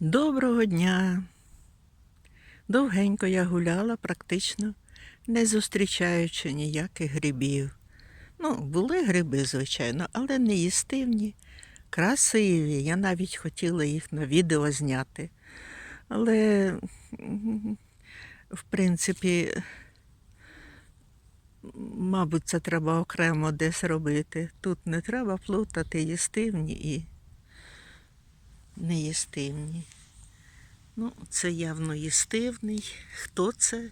Доброго дня. Довгенько я гуляла, практично не зустрічаючи ніяких грибів. Ну, були гриби, звичайно, але не їстивні, красиві. Я навіть хотіла їх на відео зняти. Але, в принципі, мабуть, це треба окремо десь робити. Тут не треба плутати їстивні і неїстивні. Ну, це явно їстивний. Хто це?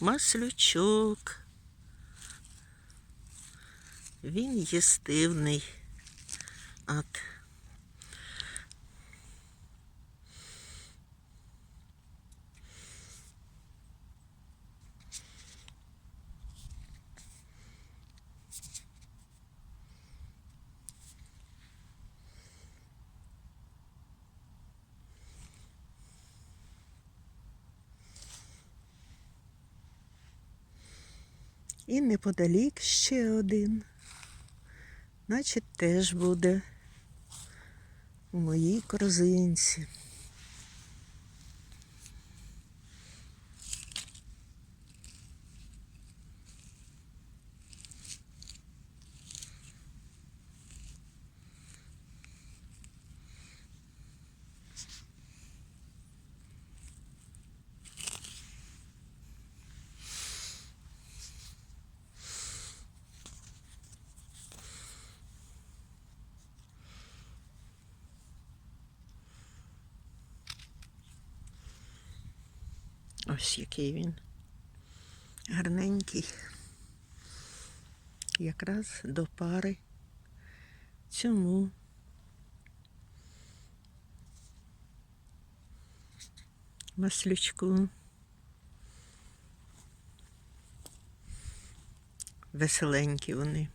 Маслючок. Він їстивний. От. І неподалік ще один. Значить, теж буде у моїй корзинці. Ось який він. Гарненький. Якраз до пари цьому. Маслючку. Веселенькі вони.